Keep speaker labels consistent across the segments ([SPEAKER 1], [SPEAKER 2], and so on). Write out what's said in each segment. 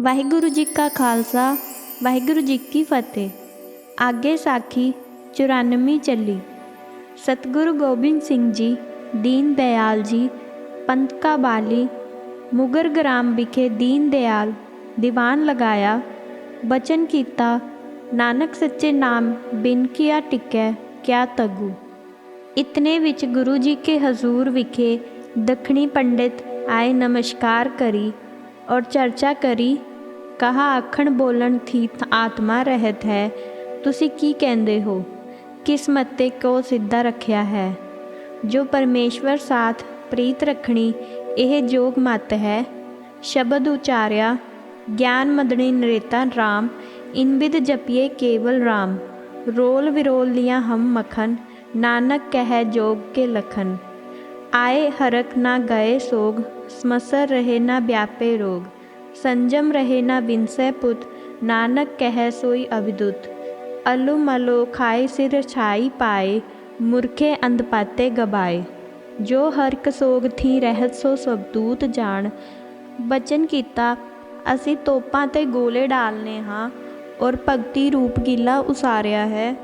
[SPEAKER 1] ਵਾਹਿਗੁਰੂ ਜੀ ਕਾ ਖਾਲਸਾ, ਵਾਹਿਗੁਰੂ ਜੀ ਕੀ ਫਤਿਹ। ਆਗੇ ਸਾਖੀ 94 ਚੱਲੀ। ਸਤਿਗੁਰੂ ਗੋਬਿੰਦ ਸਿੰਘ ਜੀ, ਦੀਨ ਦਿਆਲ ਜੀ ਪੰਥ ਕਾ ਬਾਲੀ, ਮੁਗਰ ਗ੍ਰਾਮ ਵਿਖੇ ਦੀਨ ਦਿਆਲ ਦੀਵਾਨ ਲਗਾਇਆ, ਬਚਨ ਕੀਤਾ, ਨਾਨਕ ਸੱਚੇ ਨਾਮ ਬਿਨ ਕੀਆ ਟਿਕੈ, ਕਿਆ ਤਗੂ। ਇਤਨੇ ਵਿੱਚ ਗੁਰੂ ਜੀ ਕੇ ਹਜ਼ੂਰ ਵਿਖੇ ਦੱਖਣੀ ਪੰਡਿਤ ਆਏ ਨਮਸਕਾਰ ਕਰੀ ਔਰ ਚਰਚਾ ਕਰੀ ਕਹਾ ਆਖਣ ਬੋਲਣ ਥੀ ਆਤਮਾ ਰਹਿਤ ਹੈ ਤੁਸੀਂ ਕੀ ਕਹਿੰਦੇ ਹੋ ਕਿਸ ਮੱਤੇ ਕੋ ਸਿੱਧਾ ਰੱਖਿਆ ਹੈ ਜੋ ਪਰਮੇਸ਼ਵਰ ਸਾਥ ਪ੍ਰੀਤ ਰੱਖਣੀ ਇਹ ਜੋਗ ਮਤ ਹੈ ਸ਼ਬਦ ਉਚਾਰਿਆ ਗਿਆਨ ਮਦਨੀ ਨਰੇਤਾ ਰਾਮ ਇਨ ਬਿਦ ਜਪੀਏ ਕੇਵਲ ਰਾਮ ਰੋਲ ਵਿਰੋਲ ਲਿਆ ਹਮ ਮੱਖਨ ਨਾਨਕ ਕਹਿ ਜੋਗ ਕੇ ਲਖਨ ਆਏ ਹਰਕ ਨਾ ਗਏ ਸੋਗ ਸਮਸਰ ਰਹੇ ਨਾ ਵਿਆਪੇ ਰੋਗ ਸੰਜਮ ਰਹੇ ਨਾ ਬਿਨਸੈ ਪੁੱਤ ਨਾਨਕ ਕਹਿ ਸੋਈ ਅਵਿਦੁਤ ਅਲੂ ਮਲੋ ਖਾਏ ਸਿਰ ਛਾਈ ਪਾਏ ਮੁਰਖੇ ਅੰਧਪਾਤੇ ਗਬਾਏ ਜੋ ਹਰ ਕਸੋਗ ਥੀ ਰਹਿਤ ਸੋ ਸਬਦੂਤ ਜਾਣ ਬਚਨ ਕੀਤਾ ਅਸੀਂ ਤੋਪਾਂ ਤੇ ਗੋਲੇ ਡਾਲਨੇ ਹਾਂ ਔਰ ਭਗਤੀ ਰੂਪ ਗਿੱਲਾ ਉਸਾਰਿਆ ਹੈ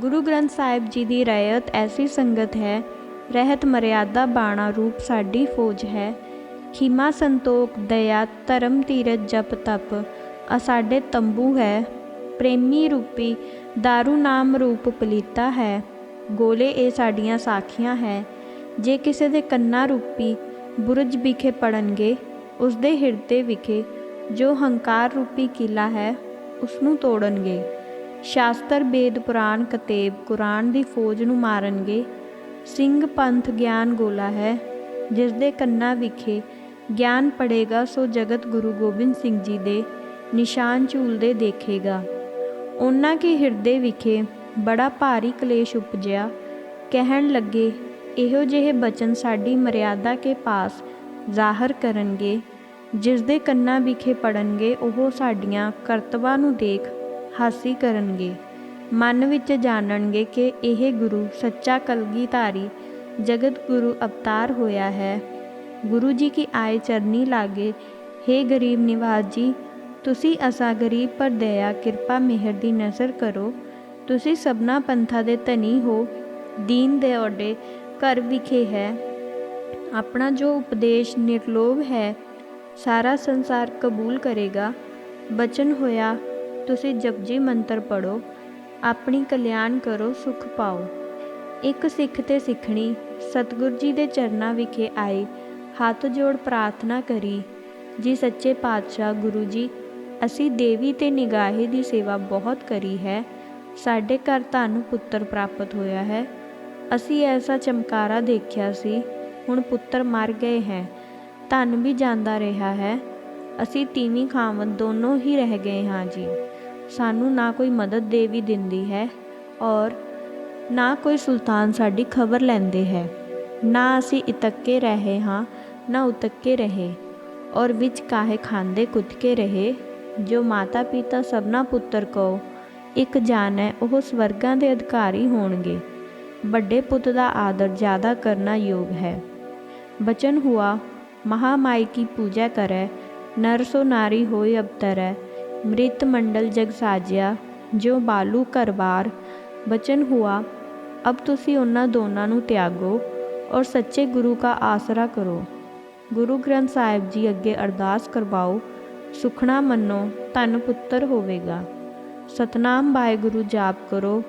[SPEAKER 1] ਗੁਰੂ ਗ੍ਰੰਥ ਸਾਹਿਬ ਜੀ ਦੀ ਰਾਇਤ ਐਸੀ ਸੰਗਤ ਹੈ ਰਹਿਤ ਮਰਿਆਦਾ ਬਾਣਾ ਰੂਪ ਸਾਡੀ ਫੌਜ ਹੈ ਖਿਮਾ ਸੰਤੋਖ, ਦਇਆ, ਧਰਮ ਤੀਰਥ, ਜਪ, ਤਪ। ਆ ਸਾਡੇ ਤੰਬੂ ਹੈ। ਪ੍ਰੇਮੀ ਰੂਪੀ दारू ਨਾਮ ਰੂਪ ਪਲੀਤਾ ਹੈ। ਗੋਲੇ ਇਹ ਸਾਡੀਆਂ ਸਾਖੀਆਂ ਹੈ। ਜੇ ਕਿਸੇ ਦੇ ਕੰਨਾਂ ਰੂਪੀ ਬੁਰਜ ਵਿਖੇ ਪੜਨਗੇ ਉਸ ਦੇ ਹਿਰਦੇ ਵਿਖੇ ਜੋ ਹੰਕਾਰ ਰੂਪੀ ਕਿਲਾ ਹੈ ਉਸ ਨੂੰ ਤੋੜਨਗੇ। ਸ਼ਾਸਤਰ ਵੇਦ, ਪੁਰਾਣ ਕਤੇਬ, ਕੁਰਾਨ ਦੀ ਫੌਜ ਨੂੰ ਮਾਰਨਗੇ। ਸਿੰਘ ਪੰਥ ਗਿਆਨ ਗੋਲਾ ਹੈ ਜਿਸ ਦੇ ਕੰਨਾਂ ਵਿਖੇ ਗਿਆਨ ਪੜੇਗਾ ਸੋ ਜਗਤ ਗੁਰੂ ਗੋਬਿੰਦ ਸਿੰਘ ਜੀ ਦੇ ਨਿਸ਼ਾਨ ਝੂਲਦੇ ਦੇਖੇਗਾ। ਉਹਨਾਂ ਕੇ ਹਿਰਦੇ ਵਿਖੇ ਬੜਾ ਭਾਰੀ ਕਲੇਸ਼ ਉਪਜਿਆ। ਕਹਿਣ ਲੱਗੇ, ਇਹੋ ਜਿਹੇ ਬਚਨ ਸਾਡੀ ਮਰਿਆਦਾ ਕੇ ਪਾਸ ਜ਼ਾਹਰ ਕਰਨਗੇ। ਜਿਸ ਦੇ ਕੰਨਾਂ ਵਿਖੇ ਪੜਨਗੇ ਉਹ ਸਾਡੀਆਂ ਕਰਤਵਾਂ ਨੂੰ ਦੇਖ ਹਾਸੀ ਕਰਨਗੇ। ਮਨ ਵਿੱਚ ਜਾਣਨਗੇ ਕਿ ਇਹ ਗੁਰੂ ਸੱਚਾ ਕਲਗੀਧਾਰੀ ਜਗਤ ਗੁਰੂ ਅਵਤਾਰ ਹੋਇਆ ਹੈ। ਗੁਰੂ ਜੀ ਕੀ ਆਏ ਚਰਨੀ ਲਾਗੇ हे ਗਰੀਬ ਨਿਵਾਜ ਜੀ, ਤੁਸੀਂ ਅਸਾ ਗਰੀਬ ਪਰ ਦਇਆ, ਕਿਰਪਾ, ਮਿਹਰ ਦੀ ਨਜ਼ਰ ਕਰੋ। ਤੁਸੀਂ ਸਭਨਾ ਪੰਥਾਂ ਦੇ ਧਨੀ ਹੋ, ਦੀਨ ਦੇ ਓਡੇ ਘਰ ਵਿਖੇ ਹੈ। ਆਪਣਾ ਜੋ ਉਪਦੇਸ਼ ਨਿਰਲੋਭ ਹੈ, ਸਾਰਾ ਸੰਸਾਰ ਕਬੂਲ ਕਰੇਗਾ। ਬਚਨ ਹੋਇਆ, ਤੁਸੀਂ ਜਪਜੀ ਮੰਤਰ ਪੜੋ ਆਪਣੀ ਕਲਿਆਣ ਕਰੋ, ਸੁਖ ਪਾਓ। ਇੱਕ ਸਿੱਖ ਤੇ ਸਿੱਖਣੀ, ਸਤਿਗੁਰ ਜੀ ਦੇ ਚਰਨਾਂ ਵਿਖੇ ਆਏ ਹੱਥ ਜੋੜ ਪ੍ਰਾਰਥਨਾ ਕਰੀ, ਜੀ ਸੱਚੇ ਪਾਤਸ਼ਾਹ ਗੁਰੂ ਜੀ, ਅਸੀਂ ਦੇਵੀ ਤੇ ਨਿਗਾਹੇ ਦੀ ਸੇਵਾ ਬਹੁਤ ਕਰੀ ਹੈ, ਸਾਡੇ ਘਰ ਤੁਹਾਨੂੰ ਪੁੱਤਰ ਪ੍ਰਾਪਤ ਹੋਇਆ ਹੈ। ਅਸੀਂ ਐਸਾ ਚਮਕਾਰਾ ਦੇਖਿਆ ਸੀ, ਹੁਣ ਪੁੱਤਰ ਮਰ ਗਏ ਹੈ, ਧਨ ਵੀ ਜਾਂਦਾ ਰਿਹਾ ਹੈ। ਅਸੀਂ ਤੀਵੀਂ ਖਾਵਨ ਦੋਨੋਂ ਹੀ ਰਹਿ ਗਏ ਹਾਂ ਜੀ। ਸਾਨੂੰ ਨਾ ਕੋਈ ਮਦਦ ਦੇਵੀ ਦਿੰਦੀ ਹੈ ਔਰ ਨਾ ਕੋਈ ਸੁਲਤਾਨ ਸਾਡੀ ਖਬਰ ਲੈਂਦੇ ਹੈ। ਨਾ ਅਸੀਂ ਇਤੱਕੇ ਰਹੇ ਹਾਂ ਨਾ ਉਤੱਕੇ ਰਹੇ ਔਰ ਵਿੱਚ ਕਾਹੇ ਖਾਂਦੇ ਕੁੱਤਕੇ ਰਹੇ, ਜੋ ਮਾਤਾ ਪਿਤਾ ਸਭਨਾ ਪੁੱਤਰ ਕੋ ਇੱਕ ਜਾਣੈ ਉਹ ਸਵਰਗਾਂ ਦੇ ਅਧਿਕਾਰੀ ਹੋਣਗੇ। ਵੱਡੇ ਪੁੱਤ ਦਾ ਆਦਰ ਜ਼ਿਆਦਾ ਕਰਨਾ ਯੋਗ ਹੈ। ਬਚਨ ਹੁਆ, ਮਹਾਮਾਈ ਕੀ ਪੂਜਾ ਕਰੈ ਨਰਸੋ ਨਾਰੀ ਹੋਇ ਅਵਤਰੈ, ਮ੍ਰਿਤ ਮੰਡਲ ਜਗ ਸਾਜਿਆ, ਜੋ ਬਾਲੂ ਕਰਵਾਰ ਬਚਨ ਹੁਆ, ਅਬ ਤੁਸੀਂ ਉਹਨਾਂ ਦੋਨਾਂ ਨੂੰ ਤਿਆਗੋ ਔਰ ਸੱਚੇ ਗੁਰੂ ਕਾ ਆਸਰਾ ਕਰੋ। ਗੁਰੂ ਗ੍ਰੰਥ ਸਾਹਿਬ ਜੀ ਅੱਗੇ ਅਰਦਾਸ ਕਰਵਾਓ, ਸੁਖਣਾ ਮੰਨੋ, ਧਨ ਪੁੱਤਰ ਹੋਵੇਗਾ। ਸਤਨਾਮ ਵਾਹਿਗੁਰੂ ਜਾਪ ਕਰੋ,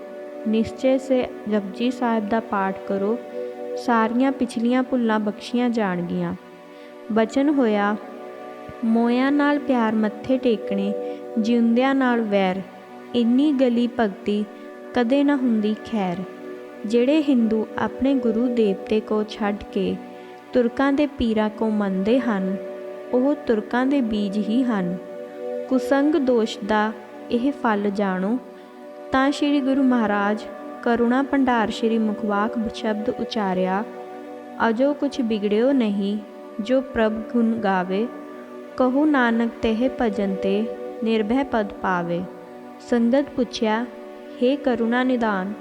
[SPEAKER 1] ਨਿਸ਼ਚੈ ਸੇ ਜਪਜੀ ਸਾਹਿਬ ਦਾ ਪਾਠ ਕਰੋ, ਸਾਰੀਆਂ ਪਿਛਲੀਆਂ ਭੁੱਲਾਂ ਬਖਸ਼ੀਆਂ ਜਾਣਗੀਆਂ। ਬਚਨ ਹੋਇਆ, ਮੋਇਆਂ ਨਾਲ ਪਿਆਰ ਮੱਥੇ ਟੇਕਣੇ, ਜਿਉਂਦਿਆਂ ਨਾਲ ਵੈਰ, ਇੰਨੀ ਗਲੀ ਭਗਤੀ ਕਦੇ ਨਾ ਹੁੰਦੀ ਖੈਰ। ਜਿਹੜੇ ਹਿੰਦੂ ਆਪਣੇ ਗੁਰੂ ਦੇਵਤੇ ਕੋ ਛੱਡ ਕੇ ਤੁਰਕਾਂ ਦੇ ਪੀਰਾਂ ਕੋ ਮੰਨਦੇ ਹਨ, ਉਹ ਤੁਰਕਾਂ ਦੇ ਬੀਜ ਹੀ ਹਨ। ਕੁਸੰਗ ਦੋਸ਼ ਦਾ ਇਹ ਫਲ ਜਾਣੋ, ਤਾਂ ਸ੍ਰੀ ਗੁਰੂ ਮਹਾਰਾਜ ਕਰੁਣਾ ਭੰਡਾਰ ਸ੍ਰੀ ਮੁਖਵਾਕ ਸ਼ਬਦ ਉਚਾਰਿਆ, ਅਜੋ ਕੁਛ ਬਿਗੜਿਓ ਨਹੀਂ, ਜੋ ਪ੍ਰਭ ਗੁਣ ਗਾਵੇ, ਕਹੋ ਨਾਨਕ ਤਹਿ ਭਜਨ ਤੇ ਨਿਰਭੈ ਪਦ ਪਾਵੇ। ਸੰਗਤ ਪੁੱਛਿਆ हे ਕਰੁਣਾ ਨਿਦਾਨ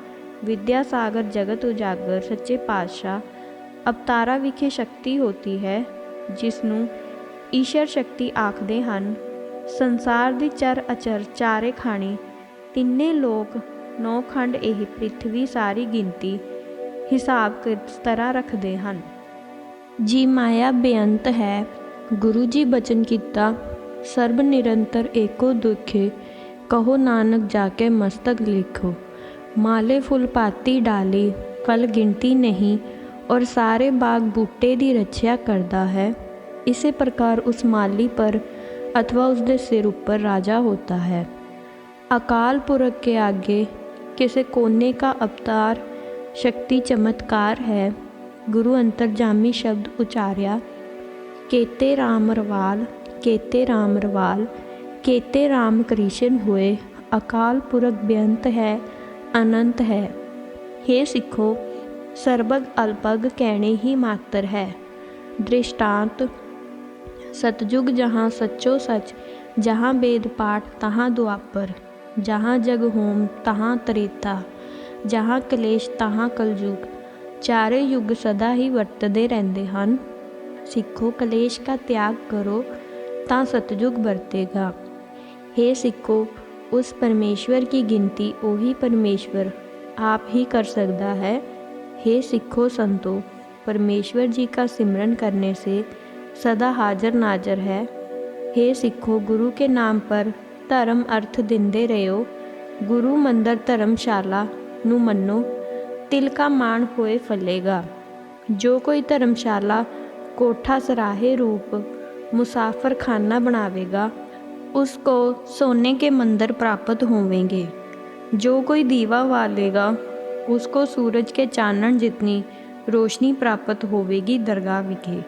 [SPEAKER 1] ਵਿਦਿਆ ਸਾਗਰ ਜਗਤ ਉਜਾਗਰ, ਸੱਚੇ ਪਾਤਸ਼ਾਹ ਅਵਤਾਰਾ ਵਿਖੇ ਸ਼ਕਤੀ ਹੋਤੀ ਹੈ ਜਿਸ ਨੂੰ ਈਸ਼ਰ ਸ਼ਕਤੀ ਆਖਦੇ ਹਨ। ਸੰਸਾਰ ਦੀ ਚਰ ਅਚਰ ਚਾਰੇ ਖਾਣੀ, ਤਿੰਨੇ ਲੋਕ, ਨੌ ਖੰਡ ਇਹ ਪ੍ਰਿਥਵੀ ਸਾਰੀ ਗਿਣਤੀ ਹਿਸਾਬ ਕਿਸ ਤਰ੍ਹਾਂ ਰੱਖਦੇ ਹਨ। ਜੀ ਮਾਇਆ ਬੇਅੰਤ ਹੈ, ਗੁਰੂ ਜੀ ਬਚਨ ਕੀਤਾ, ਸਰਬ ਨਿਰੰਤਰ ਏਕੋ ਦੁਖੇ, ਕਹੋ ਨਾਨਕ ਜਾ ਕੇ ਮਸਤਕ ਲਿਖੋ। ਮਾਲੇ ਫੁੱਲ ਪਾਤੀ ਡਾਲੀ, ਫਲ ਗਿਣਤੀ ਨਹੀਂ ਔਰ ਸਾਰੇ ਬਾਗ ਬੂਟੇ ਦੀ ਰੱਖਿਆ ਕਰਦਾ ਹੈ ਇਸੇ ਪ੍ਰਕਾਰ ਉਸ ਮਾਲੀ ਪਰ अथवा उसके सिर ऊपर राजा होता है अकाल पुरख के आगे किसी कोने का अवतार शक्ति चमत्कार है गुरु अंतरजामी शब्द उचारिया केते राम रवाल केते राम रवाल केते राम कृष्ण हुए अकाल पुरख बेअंत है अनंत है हे सिखो ਸਰਬਗ ਅਲਪਗ ਕਹਿਣੇ ਹੀ ਮਾਤਰ ਹੈ। ਦ੍ਰਿਸ਼ਟਾਂਤ, ਸਤਜੁਗ ਜਹਾਂ ਸੱਚੋ ਸੱਚ, ਜਹਾਂ ਬੇਦ ਪਾਠ ਤਹਾਂ ਦੁਆਪਰ, ਜਹਾਂ ਜਗ ਹੋਮ ਤਹਾਂ ਤ੍ਰੇਤਾ, ਜਹਾਂ ਕਲੇਸ਼ ਤਹਾਂ ਕਲਯੁਗ, ਚਾਰੇ ਯੁੱਗ ਸਦਾ ਹੀ ਵਰਤਦੇ ਰਹਿੰਦੇ ਹਨ। ਸਿੱਖੋ ਕਲੇਸ਼ ਦਾ ਤਿਆਗ ਕਰੋ, ਤਾਂ ਸਤਜੁਗ ਵਰਤੇਗਾ। हे ਸਿੱਖੋ, ਉਸ ਪਰਮੇਸ਼ਵਰ ਕੀ ਗਿਣਤੀ ਉਹੀ ਪਰਮੇਸ਼ਵਰ ਆਪ ਹੀ ਕਰ ਸਕਦਾ ਹੈ। हे सिखो संतो परमेश्वर जी का सिमरन करने से सदा हाजिर नाजर है हे सिखो गुरु के नाम पर ਧਰਮ ਅਰਥ ਦਿੰਦੇ ਰਹੋ ਗੁਰੂ ਮੰਦਰ ਧਰਮਸ਼ਾਲਾ ਨੂੰ ਮੰਨੋ ਤਿਲ ਕਾ ਮਾਣ ਹੋਏ ਫਲੇਗਾ ਜੋ ਕੋਈ ਧਰਮਸ਼ਾਲਾ ਕੋਠਾ ਸਰਾਹੇ रूप मुसाफिर खाना बनावेगा उसको सोने के मंदिर प्राप्त होवेंगे जो कोई दीवा वालेगा उसको सूरज के चानਣ जितनी रोशनी प्राप्त ਹੋਵੇਗੀ ਦਰਗਾਹ ਵਿਖੇ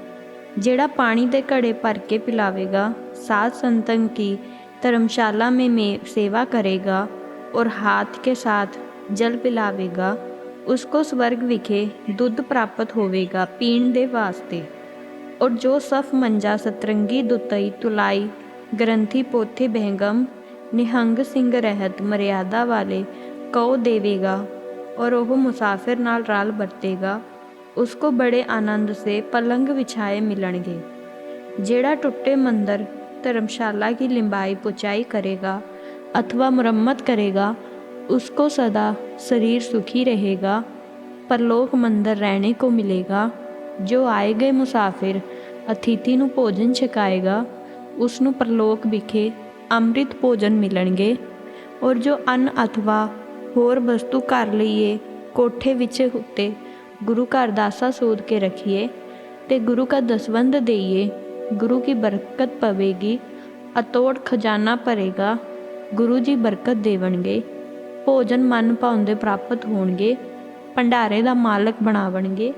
[SPEAKER 1] ਜਿਹੜਾ ਪਾਣੀ ਦੇ ਘੜੇ ਭਰ ਕੇ ਪਿਲਾਵੇਗਾ ਸਾਧ संतन की धर्मशाला में में सेवा करेगा और हाथ के साथ जल पिलावेगा उसको स्वर्ग विखे ਦੁੱਧ ਪ੍ਰਾਪਤ ਹੋਵੇਗਾ ਪੀਣ ਦੇ ਵਾਸਤੇ और जो सफ मंजा सतरंगी दुतई तुलाई ग्रंथि पोथे बहगम निहंग सिंह रहत मर्यादा वाले कौ देवेगा ਔਰ ਉਹ ਮੁਸਾਫਿਰ ਨਾਲ ਰਾਲ ਵਰਤੇਗਾ ਉਸਕੋ ਬੜੇ ਆਨੰਦ ਸੇ ਪਲੰਗ ਵਿਛਾਏ ਮਿਲਣਗੇ ਜਿਹੜਾ ਟੁੱਟੇ ਮੰਦਰ ਧਰਮਸ਼ਾਲਾ की लिंबाई पुचाई करेगा अथवा मुरम्मत करेगा उसको सदा शरीर सुखी रहेगा परलोक मंदिर रहने को मिलेगा ਜੋ ਆਏ ਗਏ ਮੁਸਾਫਿਰ ਅਤਿਥੀ ਨੂੰ ਭੋਜਨ ਛਕਾਏਗਾ ਉਸ ਨੂੰ ਪਰਲੋਕ ਵਿਖੇ ਅੰਮ੍ਰਿਤ ਭੋਜਨ ਮਿਲਣਗੇ ਔਰ ਜੋ ਅੰਨ ਅਥਵਾ ਹੋਰ ਵਸਤੂ ਘਰ ਲਈਏ, ਕੋਠੇ ਵਿੱਚ ਉੱਤੇ, ਗੁਰੂ ਘਰ ਦਾਸਾ ਸੋਧ ਕੇ ਰੱਖੀਏ ਤੇ ਗੁਰੂ ਕਾ ਦਸਵੰਦ ਦੇਈਏ, ਗੁਰੂ ਕੀ ਬਰਕਤ ਪਵੇਗੀ, ਅਤੋੜ ਖਜ਼ਾਨਾ ਭਰੇਗਾ, ਗੁਰੂ ਜੀ ਬਰਕਤ ਦੇਵਣਗੇ, ਭੋਜਨ ਮਨ ਭਾਉਂਦੇ ਪ੍ਰਾਪਤ ਹੋਣਗੇ, ਭੰਡਾਰੇ ਦਾ ਮਾਲਕ ਬਣਾਵਣਗੇ,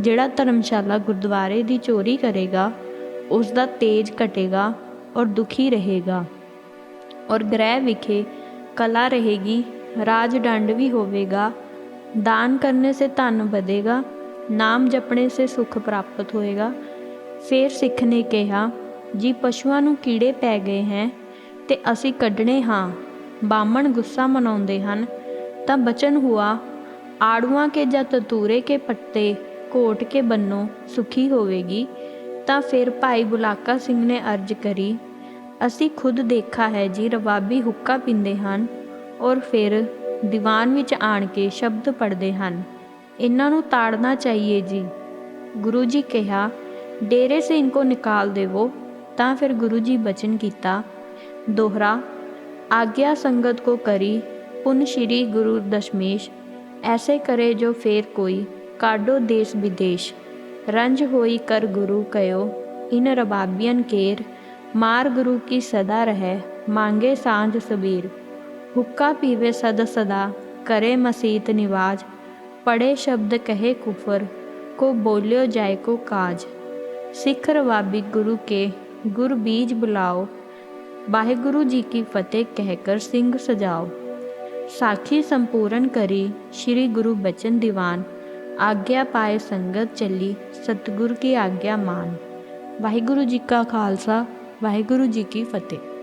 [SPEAKER 1] ਜਿਹੜਾ ਧਰਮਸ਼ਾਲਾ ਗੁਰਦੁਆਰੇ ਦੀ ਚੋਰੀ ਕਰੇਗਾ ਉਸ ਦਾ ਤੇਜ ਘਟੇਗਾ ਔਰ ਦੁਖੀ ਰਹੇਗਾ। ਔਰ ਗ੍ਰਹਿ ਵਿਖੇ ਕਲਾ ਰਹੇਗੀ ਰਾਜ ਦੰਡ ਵੀ ਹੋਵੇਗਾ दान करने से धन ਵਧੇਗਾ ਨਾਮ ਜਪਣੇ ਸੇ ਸੁਖ ਪ੍ਰਾਪਤ ਹੋਏਗਾ ਫਿਰ ਸਿੱਖ ਨੇ ਕਿਹਾ ਜੀ ਪਸ਼ੂਆਂ ਨੂੰ ਕੀੜੇ ਪੈ ਗਏ ਹੈ ਤੇ ਅਸੀਂ ਕੱਢਣੇ ਹਾਂ ਬਾਮਣ ਗੁੱਸਾ ਮਨਾਉਂਦੇ ਹਨ ਤਾਂ ਬਚਨ ਹੁਆ ਆੜੂਆਂ ਕੇ ਜਾਂ ਤਤੂਰੇ ਕੇ ਪੱਤੇ ਕੋਟ ਕੇ ਬੰਨੋ ਸੁਖੀ ਹੋਵੇਗੀ ਤਾਂ ਫਿਰ ਭਾਈ ਬੁਲਾਕਾ ਸਿੰਘ ਨੇ ਅਰਜ ਕਰੀ ਅਸੀਂ ਖੁਦ ਦੇਖਾ ਹੈ ਜੀ ਰਵਾਬੀ ਹੁੱਕਾ ਪੀਂਦੇ ਹਨ ਔਰ ਫਿਰ ਦੀਵਾਨ ਵਿੱਚ ਆਣ ਕੇ ਸ਼ਬਦ ਪੜ੍ਹਦੇ ਹਨ। ਇਹਨਾਂ ਨੂੰ ਤਾੜਨਾ ਚਾਹੀਏ ਜੀ। ਗੁਰੂ ਜੀ ਕਿਹਾ, ਡੇਰੇ ਸੇ ਇਨਕੋ ਨਿਕਾਲ ਦੇਵੋ। ਤਾਂ ਫਿਰ ਗੁਰੂ ਜੀ ਬਚਨ ਕੀਤਾ, ਦੋਹਰਾ, ਆਗਿਆ ਸੰਗਤ ਕੋ ਕਰੀ, ਪੁਨ ਸ਼੍ਰੀ ਗੁਰੂ ਦਸ਼ਮੇਸ਼। ਐਸੇ ਕਰੇ ਜੋ ਫੇਰ ਕੋਈ ਕਾਡੋ ਦੇਸ਼ ਵਿਦੇਸ਼। ਰੰਜ ਹੋਈ ਕਰ ਗੁਰੂ ਕਯੋ ਇਨ ਰਬਾਬੀਨ ਕੇਰ। ਮਾਰ ਗੁਰੂ ਕੀ ਸਦਾ ਰਹਿ, ਮੰਗੇ ਸਾਂਝ ਸਬੀਰ। ਹੁੱਕਾ ਪੀਵੇ ਸਦ ਸਦਾ ਕਰੇ ਮਸੀਤ ਨਿਵਾਜ ਪੜੇ ਸ਼ਬਦ ਕਹੇ ਕੁਫਰ ਕੋ ਬੋਲਿਓ ਜਾਏ ਕੋ ਕਾਜ ਸਿੱਖ ਰਵਾਬੀ ਗੁਰੂ ਕੇ ਗੁਰ ਬੀਜ ਬੁਲਾਓ ਵਾਹਿਗੁਰੂ ਜੀ ਕੀ ਫਤਿਹ ਕਹਿ ਕਰ ਸਿੰਘ ਸਜਾਓ ਸਾਖੀ ਸੰਪੂਰਨ ਕਰੀ ਸ੍ਰੀ ਗੁਰੂ ਬਚਨ ਦੀਵਾਨ ਆਗਿਆ ਪਾਏ ਸੰਗਤ ਚੱਲੀ ਸਤਿਗੁਰ ਕੀ ਆਗਿਆ ਮਾਨ ਵਾਹਿਗੁਰੂ ਜੀ ਕਾ ਖਾਲਸਾ ਵਾਹਿਗੁਰੂ ਜੀ ਕੀ ਫਤਿਹ